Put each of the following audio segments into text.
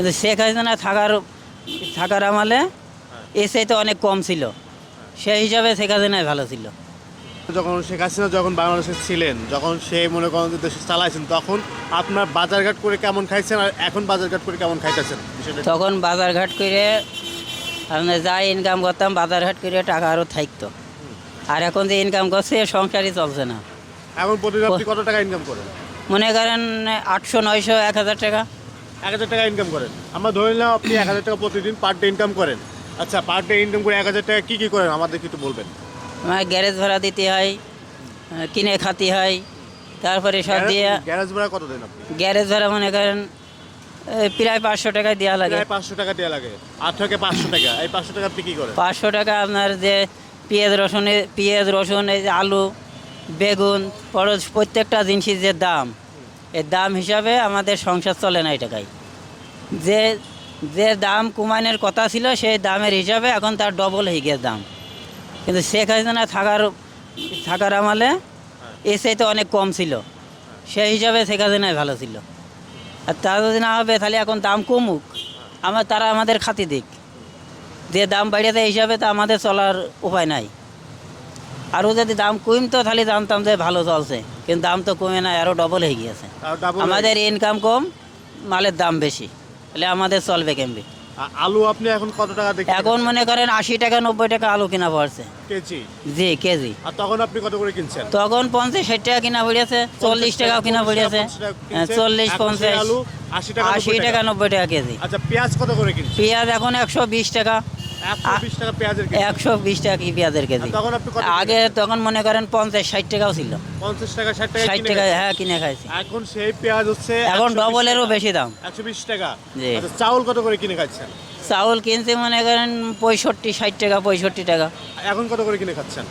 কিন্তু শেখ হাসিনা থাকার থাকার আমলে এসে তো অনেক কম ছিল। সেই হিসাবে শেখ হাসিনাই ভালো ছিল। যখন শেখ হাসিনা যখন বাংলাদেশে ছিলেন যখন সে মনে করেন যে দেশে চালাইছেন তখন আপনার বাজারঘাট করে কেমন খাইছেন আর এখন বাজারঘাট করে কেমন খাইতেছেন? তখন বাজারঘাট করে আমরা যা ইনকাম করতাম বাজারঘাট করে টাকা আরও থাকতো। আর এখন যে ইনকাম করছে সংসারই চলছে না। এখন প্রতিদিন আপনি কত টাকা ইনকাম করেন? মনে করেন আটশো নয়শো এক হাজার টাকা। এক হাজার টাকা ইনকাম করেন। আমরা ধরে নিলাম আপনি এক হাজার টাকা প্রতিদিন পার ডে ইনকাম করেন। আচ্ছা পার ডে ইনকাম করে এক হাজার টাকা কী কী করেন? আমাদেরকে একটু বলবেন। আমার গ্যারেজ ভাড়া দিতে হয় কিনে খাতে হয় তারপরে সব দিয়ে গ্যারেজ- ভাড়া কত দেন আপনি? গ্যারেজ ভাড়া মনে করেন প্রায় পাঁচশো টাকায় দেওয়া লাগে। প্রায় পাঁচশো টাকা দেওয়া লাগে। আট থেকে পাঁচশো টাকা। এই পাঁচশো টাকা আপনি কী করেন? পাঁচশো টাকা আপনার যে পেঁয়াজ রসুনে পেঁয়াজ রসুন এই যে আলু বেগুন পরজ প্রত্যেকটা জিনিসের যে দাম। এই দাম হিসাবে আমাদের সংসার চলে না এই টাকায় যে যে দাম কুমাইনের কথা ছিল সেই দামের হিসাবে এখন তার ডবল হয়ে গেছে দাম। কিন্তু শেখ হাসিনা থাকার থাকার আমলে এসে তো অনেক কম ছিল। সেই হিসাবে শেখ হাসিনাই ভালো ছিল। আর তা যদি না হবে তাহলে এখন দাম কমুক। আমার তারা আমাদের খাতি দিক। যে দাম বাড়িয়েছে এই হিসাবে তো আমাদের চলার উপায় নাই। আরও যদি দাম কমতো তাহলে জানতাম যে ভালো চলছে। কিন্তু দাম তো কমে না আরও ডবল হয়ে গিয়েছে। আমাদের ইনকাম কম মালের দাম বেশি। তাহলে আমাদের চলবে কেমবে আলু আপনি এখন কত টাকা দেখে এখন মনে করেন আশি টাকা নব্বই টাকা আলু কিনা পড়ছে। কেজি? জি কেজি। আর তখন আপনি কত করে কিনছেন? তখন পঞ্চাশ ষাট টাকা কিনা পড়িয়েছে চল্লিশ টাকাও কিনা পড়িয়েছে হ্যাঁ, চল্লিশ পঞ্চাশ। আলু আশি টাকা আশি টাকা নব্বই টাকা কেজি। আচ্ছা পেঁয়াজ কত করে কিনছেন? পেঁয়াজ এখন একশো বিশ টাকা। একশো বিশ টাকা পেঁয়াজের কি কেজি? তখন আগে তখন মনে করেন পঞ্চাশ ষাট টাকাও ছিল। পঞ্চাশ টাকা ষাট টাকা ষাট টাকা হ্যাঁ কিনে খাইছি। এখন সেই পেঁয়াজ হচ্ছে এখন ডবলেরও বেশি দাম। একশো বিশ টাকা। জি। আচ্ছা চাউল কত করে কিনে খাচ্ছেন? চাউল কিনছি মনে করেন পঁয়ষট্টি ষাট টাকা পঁয়ষট্টি টাকা। এখন কত করে কিনে খাচ্ছেন?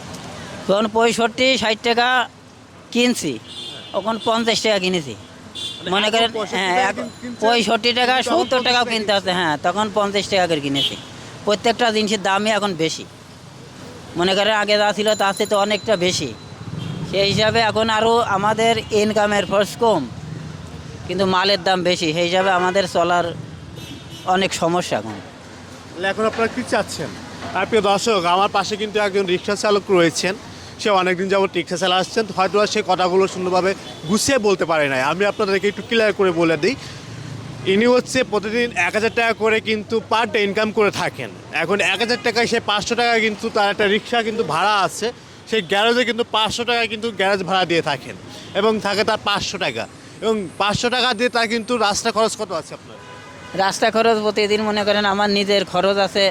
তখন পঁয়ষট্টি ষাট টাকা কিনছি। এখন পঞ্চাশ টাকা কিনেছি। মানে মনে করেন হ্যাঁ পঁয়ষট্টি টাকা সত্তর টাকাও টাকা কিনতে আছে হ্যাঁ তখন পঞ্চাশ টাকা করে কিনেছি। প্রত্যেকটা জিনিসের দামই এখন বেশি। মনে করেন আগে যা ছিল তার চেয়ে তো অনেকটা বেশি। সেই হিসাবে এখন আরও আমাদের ইনকামের ফোর্স কম, কিন্তু মালের দাম বেশি। সেই হিসাবে আমাদের চলার অনেক সমস্যা এখন। এখন আপনারা কি চাচ্ছেন? আর প্রিয় দর্শক, আমার পাশে কিন্তু একজন রিক্সা চালক রয়েছেন। সে অনেকদিন যাবত রিক্সা চালা আসছেন। হয়তো সে কথাগুলো সুন্দরভাবে গুছিয়ে বলতে পারে নাই। আমি আপনাদেরকে একটু ক্লিয়ার করে বলে দিই। ইনি হচ্ছে প্রতিদিন এক হাজার টাকা করে কিন্তু পার ডে ইনকাম করে থাকেন। এখন এক হাজার টাকায় সে পাঁচশো টাকা কিন্তু তার একটা রিক্সা কিন্তু ভাড়া আছে সেই গ্যারেজে কিন্তু পাঁচশো টাকা কিন্তু গ্যারেজ ভাড়া দিয়ে থাকেন এবং থাকে তার পাঁচশো টাকা। এবং পাঁচশো টাকা দিয়ে তার কিন্তু রাস্তা খরচ কত আছে আপনার? রাস্তা খরচ প্রতিদিন মনে করেন আমার নিজের খরচ আছে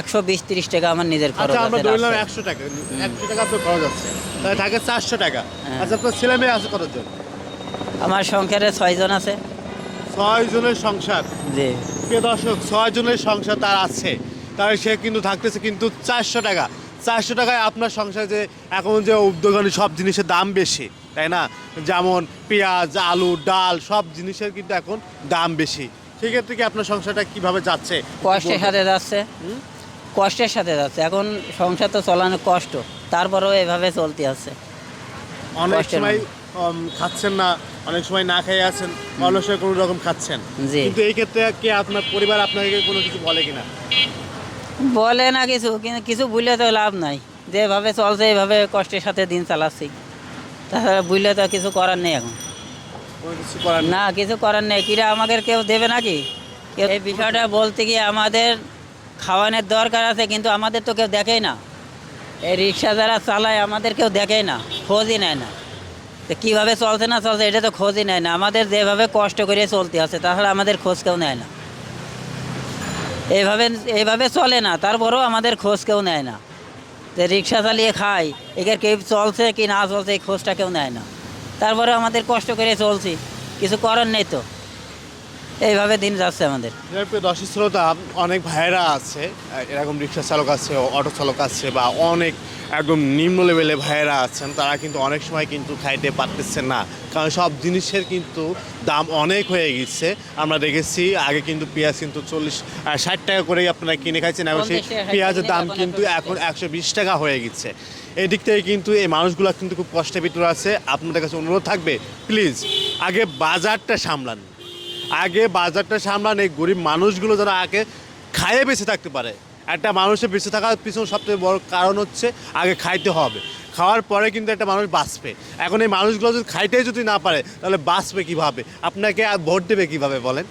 একশো বিশ তিরিশ টাকা আমার নিজের খরচ আচ্ছা আমরা ধরলাম একশো টাকা। একশো টাকা আপনার খরচ আছে। তাহলে থাকে চারশো টাকা। হ্যাঁ। আচ্ছা আপনার ছেলে মেয়ে আছে কতজন? আমার সংসারে ছয়জন আছে। ছয় জনের সংসার। জি। প্রিয় দর্শক ছয় জনের সংসার তার আছে। তাহলে সে কিন্তু থাকতেছে কিন্তু চারশো টাকা। চারশো টাকায় আপনার সংসারে যে এখন যে উদ্যোগানি সব জিনিসের দাম বেশি তাই না? যেমন পেঁয়াজ আলু ডাল সব জিনিসের কিন্তু এখন দাম বেশি। সেক্ষেত্রে কি আপনার সংসারটা কীভাবে যাচ্ছে? কষ্টের সাথে যাচ্ছে। কষ্টের সাথে যাচ্ছে। এখন সংসার তো চলানো কষ্ট তারপরেও এভাবে চলতে আছে। অনেক সময় খাচ্ছেন না অনেক সময় না খেয়ে আছেন অলসে কোনো রকম খাচ্ছেন। জি। কিন্তু এই ক্ষেত্রে কি আপনার পরিবার আপনাকে কোনো কিছু বলে কিনা? বলে না কিছু কিন্তু কিছু বুঝলে তো লাভ নাই। যেভাবে চলছে এইভাবে কষ্টের সাথে দিন চালাচ্ছি। তাছাড়া বুঝলে তো কিছু করার নেই এখন। করার না কিছু করার নেই। কিরা আমাদের কেউ দেবে নাকি? এই বিষয়টা বলতে গিয়ে আমাদের খাওয়ানোর দরকার আছে কিন্তু আমাদের তো কেউ দেখেই না। এই রিক্সা যারা চালায় আমাদের কেউ দেখেই না খোঁজই নেয় না। তো কীভাবে চলছে না চলছে, এটা তো খোঁজই নেয় না। আমাদের যেভাবে কষ্ট করে চলতে আছে, তাহলে আমাদের খোঁজ কেউ নেয় না। এইভাবে এইভাবে চলে না, তারপরেও আমাদের খোঁজ কেউ নেয় না। যে রিক্সা চালিয়ে খাই এখানে কেউ চলছে কি না চলছে, এই খোঁজটা কেউ নেয় না। তারপরেও আমাদের কষ্ট করে চলছি, কিছু করার নেই তো। এইভাবে দিন যাচ্ছে আমাদের। দর্শক শ্রোতা অনেক ভাইয়েরা আছে এরকম রিক্সা চালক আছে অটো চালক আছে বা অনেক একদম নিম্ন লেভেলে ভাইয়েরা আছেন তারা কিন্তু অনেক সময় কিন্তু খাইতে পারতেছে না। কারণ সব জিনিসের কিন্তু দাম অনেক হয়ে গেছে। আমরা দেখেছি আগে কিন্তু পেঁয়াজ কিন্তু চল্লিশ ষাট টাকা করেই আপনারা কিনে খাইছেন এবং সেই 50 টাকা, 60 পেঁয়াজের দাম কিন্তু এখন একশো বিশ টাকা হয়ে গেছে। এদিক থেকে কিন্তু এই মানুষগুলো কিন্তু খুব কষ্টের ভিতরে আছে। আপনাদের কাছে অনুরোধ থাকবে প্লিজ আগে বাজারটা সামলান। আগে বাজারটা সামলান, এই গরিব মানুষগুলো যারা আগে খাইয়ে বেঁচে থাকতে পারে। একটা মানুষের বেঁচে থাকার পিছনে সবথেকে বড় কারণ হচ্ছে আগে খাইতে হবে। খাওয়ার পরে কিন্তু একটা মানুষ বাঁচবে। এখন এই মানুষগুলো যদি খাইতেই যদি না পারে, তাহলে বাঁচবে কীভাবে? আপনাকে আর ভোট দেবে কীভাবে বলেন?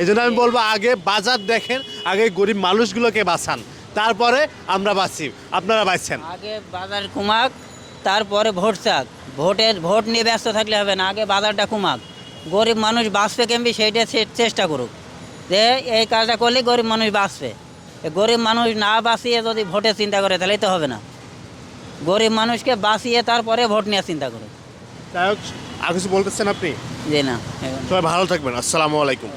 এই জন্য আমি বলব, আগে বাজার দেখেন, আগে গরিব মানুষগুলোকে বাঁচান। তারপরে আমরা বাঁচি। আপনারা বাঁচছেন? আগে বাজার কুমাক তারপরে ভোট চাক। ভোটের, ভোট নিয়ে ব্যস্ত থাকলে হবে না, আগে বাজারটা কুমাক গরিব মানুষ বাঁচবে কেমবি সেইটা চেষ্টা করুক। যে এই কাজটা করলে গরিব মানুষ বাঁচবে। গরিব মানুষ না বাঁচিয়ে যদি ভোটে চিন্তা করে তাহলে তো হবে না। গরিব মানুষকে বাঁচিয়ে তারপরে ভোট নেওয়ার চিন্তা করুক। যাই হোক আর কিছু বলতেছেন আপনি? যে না সবাই ভালো থাকবেন আসসালামু আলাইকুম।